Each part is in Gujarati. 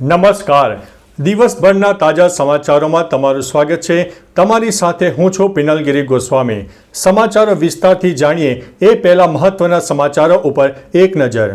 નમસ્કાર. દિવસભરના તાજા સમાચારોમાં તમારું સ્વાગત છે. તમારી સાથે હું છું પિનલગીરી ગોસ્વામી. સમાચારો વિસ્તારથી જાણીએ એ પહેલા મહત્વના સમાચારો ઉપર એક નજર.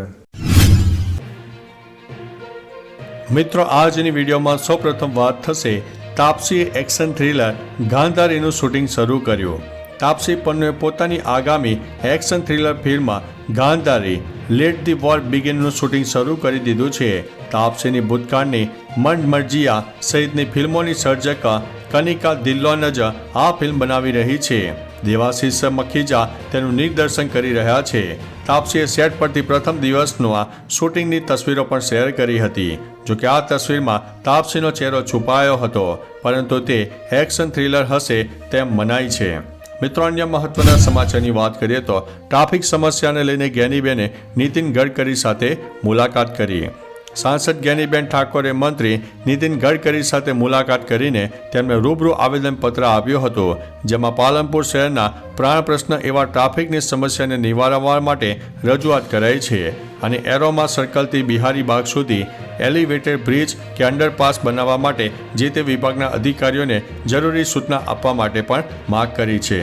મિત્રો, આજની વિડીયોમાં સૌપ્રથમ વાત થશે તાપસીએ એક્શન થ્રિલર ગાંધારીનું શૂટિંગ શરૂ કર્યું. તાપસી પન્નુએ પોતાની આગામી action thriller film Gandhari let the war બિગિનનું shooting શરૂ કરી દીધું છે. તાપસીની ભૂતકાળની મંડ મરજિયા સહિતની ફિલ્મોની સર્જક કનિકા દિલ્લોન જ આ ફિલ્મ બનાવી રહી છે. દેવાશીષ મખીજા તેનું નિદર્શન કરી રહ્યા છે. તાપસીએ સેટ પરથી પ્રથમ દિવસનું આ શૂટિંગની તસવીરો પણ શેર કરી હતી. જો કે આ તસવીરમાં તાપસીનો ચહેરો છુપાયો હતો, પરંતુ તે એક્શન થ્રિલર હશે તેમ મનાય છે. મિત્રો, અન્ય મહત્વના સમાચારની વાત કરીએ તો ટ્રાફિક સમસ્યાને લઈને ગેનીબેને નીતિન ગડકરી સાથે મુલાકાત કરી. સાંસદ જ્ઞાનીબેન ઠાકોરે મંત્રી નીતિન ગડકરી સાથે મુલાકાત કરીને તેમને રૂબરૂ આવેદનપત્ર આપ્યું હતું, જેમાં પાલનપુર શહેરના પ્રાણ પ્રશ્ન એવા ટ્રાફિકની સમસ્યાને નિવારવા માટે રજૂઆત કરાઈ છે અને એરોમા સર્કલથી બિહારી બાગ સુધી એલિવેટેડ બ્રિજ કે અંડરપાસ બનાવવા માટે જે તે વિભાગના અધિકારીઓને જરૂરી સૂચના આપવા માટે પણ માગ કરી છે.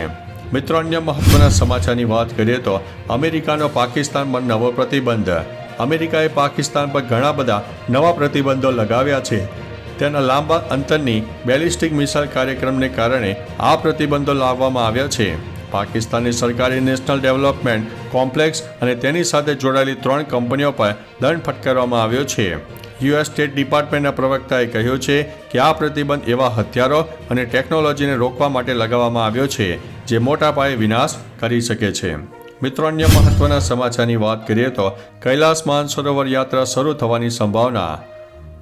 મિત્રો, અન્ય મહત્વના સમાચારની વાત કરીએ તો અમેરિકાનો પાકિસ્તાન પર નવો પ્રતિબંધ. અમેરિકાએ પાકિસ્તાન પર ઘણા બધા નવા પ્રતિબંધો લગાવ્યા છે. તેના લાંબા અંતરની બેલિસ્ટિક મિસાઇલ કાર્યક્રમને કારણે આ પ્રતિબંધો લાવવામાં આવ્યા છે. પાકિસ્તાનની સરકારી નેશનલ ડેવલપમેન્ટ કોમ્પ્લેક્સ અને તેની સાથે જોડાયેલી ત્રણ કંપનીઓ પર દંડ ફટકારવામાં આવ્યો છે. યુએસ સ્ટેટ ડિપાર્ટમેન્ટના પ્રવક્તાએ કહ્યું છે કે આ પ્રતિબંધ એવા હથિયારો અને ટેકનોલોજીને રોકવા માટે લગાવવામાં આવ્યો છે, જે મોટા પાયે વિનાશ કરી શકે છે. મિત્રો, અન્ય મહત્વના સમાચારની વાત કરીએ તો કૈલાસ માનસરોવર યાત્રા શરૂ થવાની સંભાવના.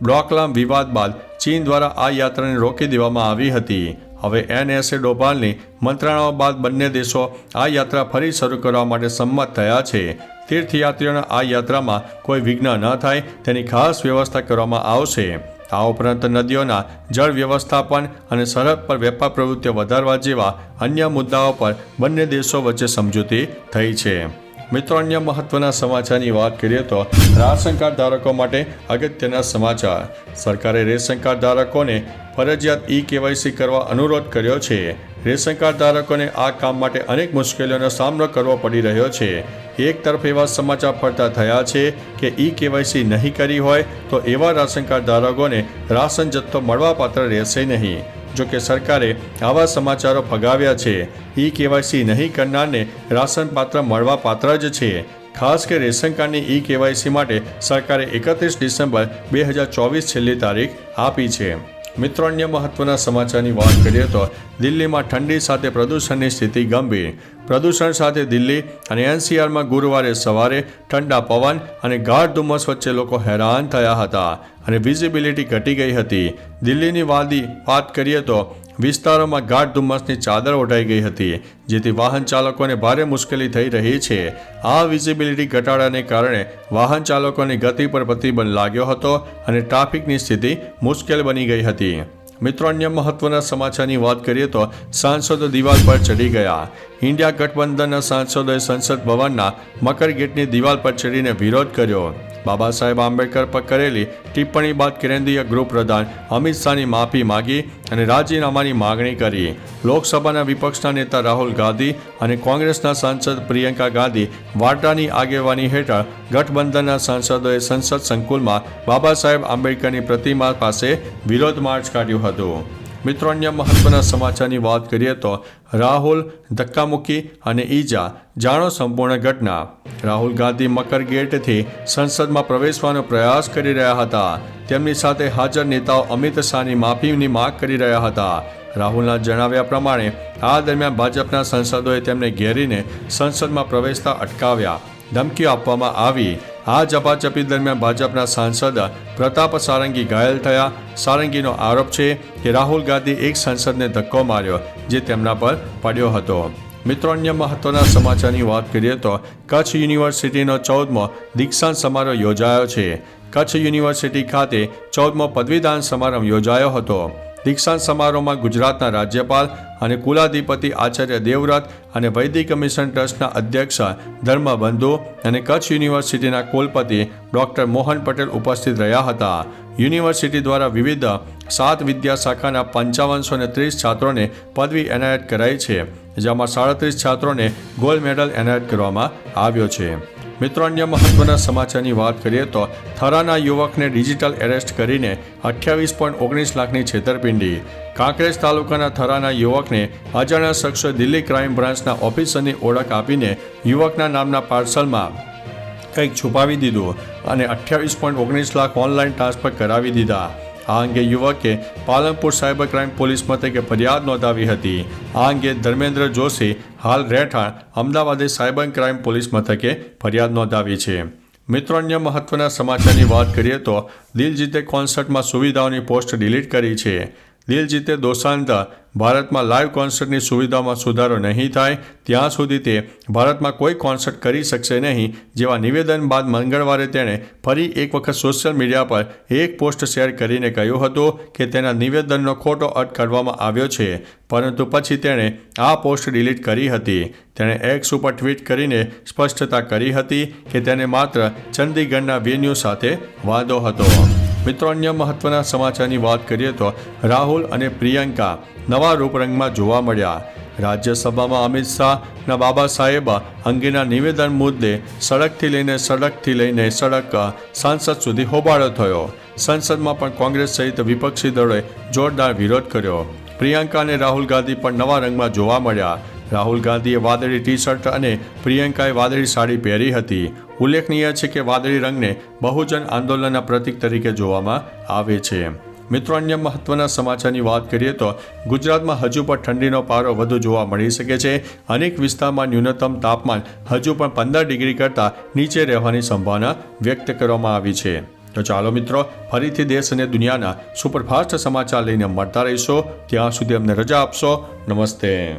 બ્લોકલામ વિવાદ બાદ ચીન દ્વારા આ યાત્રાને રોકી દેવામાં આવી હતી. હવે એનએસએ ડોભાલની મંત્રણાઓ બાદ બંને દેશો આ યાત્રા ફરી શરૂ કરવા માટે સંમત થયા છે. તીર્થયાત્રીઓના આ યાત્રામાં કોઈ વિઘ્ન ન થાય, તેની ખાસ વ્યવસ્થા કરવામાં આવશે. આ ઉપરાંત નદીઓના જળ વ્યવસ્થાપન અને સરહદ પર વેપાર પ્રવૃત્તિઓ વધારવા જેવા અન્ય મુદ્દાઓ પર બંને દેશો વચ્ચે સમજૂતી થઈ છે. મિત્રો, અન્ય મહત્વના સમાચારની વાત કરીએ તો રાશન કાર્ડ ધારકો માટે અગત્યના સમાચાર. સરકારે રેશન કાર્ડ ધારકોને ફરજિયાત ઈ કેવાયસી કરવા અનુરોધ કર્યો છે. રેશન કાર્ડ ધારકોને આ કામ માટે અનેક મુશ્કેલીઓનો સામનો કરવો પડી રહ્યો છે. એક તરફ એવા સમાચાર ફરતા થયા છે કે ઈ કેવાયસી નહીં કરી હોય તો એવા રાશન કાર્ડ ધારકોને રાશન જથ્થો મળવાપાત્ર રહેશે નહીં. જો કે સરકારે આવા સમાચારો ફગાવ્યા છે. ઈ કેવાયસી નહીં કરનારને રાશન પાત્ર મળવા જ છે. ખાસ કે રેશન કાર્ડની ઈ કેવાયસી માટે સરકારે એકત્રીસ ડિસેમ્બર બે હજાર ચોવીસ છેલ્લી તારીખ આપી છે. મિત્રો, અન્ય મહત્વના સમાચારની વાત કરીએ તો દિલ્હીમાં ઠંડી સાથે પ્રદૂષણની સ્થિતિ ગંભીર. પ્રદૂષણ સાથે દિલ્હી અને એનસીઆરમાં ગુરુવારે સવારે ઠંડા પવન અને ગાઢ ધુમ્મસ વચ્ચે લોકો હેરાન થયા હતા અને વિઝિબિલિટી ઘટી ગઈ હતી. દિલ્હીની વાદી વાત કરીએ તો વિસ્તારોમાં ગાઢ ધુમ્મસની ચાદર ઓઢાઈ ગઈ હતી, જેથી વાહન ચાલકોને ભારે મુશ્કેલી થઈ રહી છે. આ વિઝિબિલિટી ઘટાડાને કારણે વાહન ચાલકોની ગતિ પર પ્રતિબંધ લાગ્યો હતો અને ટ્રાફિકની સ્થિતિ મુશ્કેલ બની ગઈ હતી. મિત્રો, અન્ય મહત્વના સમાચારની વાત કરીએ તો સાંસદો દિવાલ પર ચડી ગયા. ઇન્ડિયા ગઠબંધનના સાંસદોએ સંસદ ભવનના મકર ગેટની દિવાલ પર ચડીને વિરોધ કર્યો. બાબા સાહેબ આંબેડકર પર કરેલી ટિપ્પણી બાદ કેન્દ્રીય ગૃહપ્રધાન અમિત શાહની માફી માગી અને રાજીનામાની માગણી કરી. લોકસભાના વિપક્ષના નેતા રાહુલ ગાંધી અને કોંગ્રેસના સાંસદ પ્રિયંકા ગાંધી વાડ્રાની આગેવાની હેઠળ ગઠબંધનના સાંસદોએ સંસદ સંકુલમાં બાબા સાહેબ આંબેડકરની પ્રતિમા પાસે વિરોધ માર્ચ કાઢ્યું હતું. મિત્રો, અન્ય મહત્વના સમાચારની વાત કરીએ તો રાહુલ, ધક્કામુક્કી અને ઈજા. જાણો સંપૂર્ણ ઘટના. રાહુલ ગાંધી મકર ગેટથી સંસદમાં પ્રવેશવાનો પ્રયાસ કરી રહ્યા હતા. તેમની સાથે હાજર નેતાઓ અમિત શાહની માફીની માગ કરી રહ્યા હતા. રાહુલના જણાવ્યા પ્રમાણે, આ દરમિયાન ભાજપના સંસદોએ તેમને ઘેરીને સંસદમાં પ્રવેશતા અટકાવ્યા. ધમકીઓ આપવામાં આવી. આ ઝપાઝપી દરમિયાન ભાજપના સાંસદ પ્રતાપ સારંગી ઘાયલ થયા. સારંગીનો આરોપ છે કે રાહુલ ગાંધી એક સાંસદને ધક્કો માર્યો, જે તેમના પર પડ્યો હતો. મિત્રો, અન્ય મહત્વના સમાચારની વાત કરીએ તો કચ્છ યુનિવર્સિટીનો ચૌદમો દીક્ષાંત સમારોહ યોજાયો છે. કચ્છ યુનિવર્સિટી ખાતે ચૌદમો પદવીદાન સમારંભ યોજાયો હતો. દીક્ષાંત સમારોહમાં ગુજરાતના રાજ્યપાલ અને કુલાધિપતિ આચાર્ય દેવવ્રત અને વૈદિક કમિશન ટ્રસ્ટના અધ્યક્ષ ધર્મબંધુ અને કચ્છ યુનિવર્સિટીના કુલપતિ ડોક્ટર મોહન પટેલ ઉપસ્થિત રહ્યા હતા. યુનિવર્સિટી દ્વારા વિવિધ સાત વિદ્યા શાખાના પંચાવનસો ને ત્રીસ છાત્રોને પદવી એનાયત કરાઈ છે, જેમાં સાડત્રીસ છાત્રોને ગોલ્ડ મેડલ એનાયત કરવામાં આવ્યો છે. મિત્રો, અન્ય મહત્વના સમાચારની વાત કરીએ તો થરાના યુવકને ડિજિટલ એરેસ્ટ કરીને અઠ્યાવીસ પોઈન્ટ ઓગણીસ લાખની છેતરપિંડી. કાંકરેજ તાલુકાના થરાના યુવકને અજાણ્યા શખ્સોએ દિલ્હી ક્રાઇમ બ્રાન્ચના ઓફિસરની ઓળખ આપીને યુવકના નામના પાર્સલમાં કંઈક છુપાવી દીધું અને અઠ્યાવીસ પોઈન્ટ ઓગણીસ લાખ ઓનલાઈન ટ્રાન્સફર કરાવી દીધા. આ અંગે યુવકે પાલનપુર સાયબર ક્રાઇમ પોલીસ મથકે ફરિયાદ નોંધાવી હતી. આ અંગે ધર્મેન્દ્ર જોશી હાલ રહેઠાણ અમદાવાદે સાયબર ક્રાઇમ પોલીસ મથકે ફરિયાદ નોંધાવી છે. મિત્રો અન્ય મહત્વના સમાચારની વાત કરીએ તો દિલજીતે કોન્સર્ટમાં સુવિધાઓની પોસ્ટ ડિલીટ કરી છે. દિલ દોસાંતા. ભારતમાં લાઈવ કોન્સર્ટની સુવિધામાં સુધારો નહીં થાય, ત્યાં સુધી તે ભારતમાં કોઈ કોન્સર્ટ કરી શકશે નહીં, જેવા નિવેદન બાદ મંગળવારે તેણે ફરી એક વખત સોશિયલ મીડિયા પર એક પોસ્ટ શેર કરીને કહ્યું હતું કે તેના નિવેદનનો ખોટો અર્થ કાઢવામાં આવ્યો છે. પરંતુ પછી તેણે આ પોસ્ટ ડિલીટ કરી હતી. તેણે એક્સ ઉપર ટ્વીટ કરીને સ્પષ્ટતા કરી હતી કે તેને માત્ર ચંદીગઢના વેન્યુ સાથે વાંધો હતો. મિત્રો, અન્ય મહત્વના સમાચારની વાત કરીએ તો રાહુલ અને પ્રિયંકા નવા રૂપરંગમાં જોવા મળ્યા. રાજ્યસભામાં અમિત શાહના બાબા સાહેબ અંગેના નિવેદન મુદ્દે સડકથી લઈને સડકથી લઈને સડક સાંસદ સુધી હોબાળો થયો. સંસદમાં પણ કોંગ્રેસ સહિત વિપક્ષી દળોએ જોરદાર વિરોધ કર્યો. પ્રિયંકા અને રાહુલ ગાંધી પણ નવા રંગમાં જોવા મળ્યા. રાહુલ ગાંધીએ વાદળી ટી શર્ટ અને પ્રિયંકાએ વાદળી સાડી પહેરી હતી. ઉલ્લેખનીય છે કે વાદળી રંગને બહુજન આંદોલનના પ્રતીક તરીકે જોવામાં આવે છે. મિત્રો, અન્ય મહત્વના સમાચારની વાત કરીએ તો ગુજરાતમાં હજુ પણ ઠંડીનો પારો વધુ જોવા મળી શકે છે. અનેક વિસ્તારમાં ન્યૂનતમ તાપમાન હજુ પણ પંદર ડિગ્રી કરતાં નીચે રહેવાની સંભાવના વ્યક્ત કરવામાં આવી છે. તો ચાલો મિત્રો, ફરીથી દેશ અને દુનિયાના સુપરફાસ્ટ સમાચાર લઈને મળતા રહીશો. ત્યાં સુધી અમને રજા આપશો. નમસ્તે.